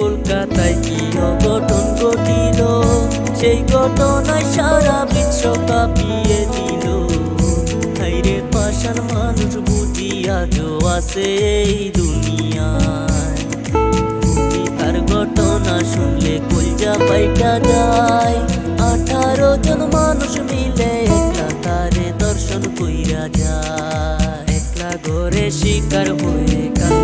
কলকাতায় কি অঘটন ঘটিল? সেই ঘটনায় সারা বিশ্ব কাঁপিয়ে দিল। হাইরে পাশার মানুষ বুঝি আজও আছে এই দুনিয়ায়। তার ঘটনা শুনলে কলজা পাইটা যায়। আঠারো জন মানুষ মিলে একলা তারে দর্শন কইরা যায়। একলা ঘরে শিকার হয়ে কাঁদে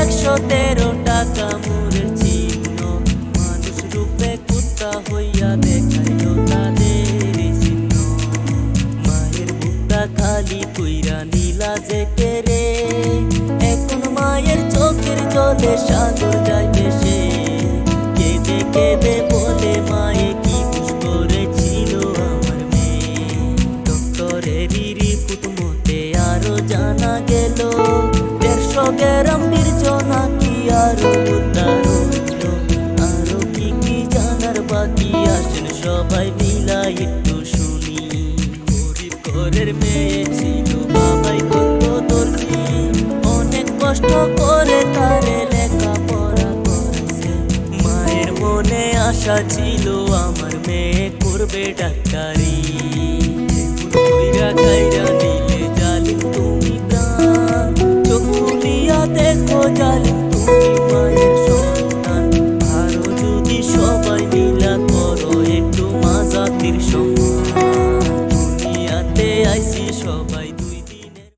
একশো তেরো টাকা মুরের চিহ্ন মানুষ রূপে কুত্তা হইয়া দেখাইল তাদের চিহ্ন মায়ের মুক্তা খালি কইরা নীলা যে কেরে এখন মায়ের চোখের জলে সাগর যাইবে সে কেঁদে কেঁদে সবাই মিলা একটু শুনি। গরিব ঘরের মেয়ে ছিল, বাবাই কত দর্জি। অনেক কষ্ট করে তারে লেখাপড়া করেছে। মায়ের মনে আশা ছিল, আমার মেয়ে করবে ডাক্তারি। কাইরা নিলে জালিম তুমি প্রাণ চোখ দেখো জালিম তুমি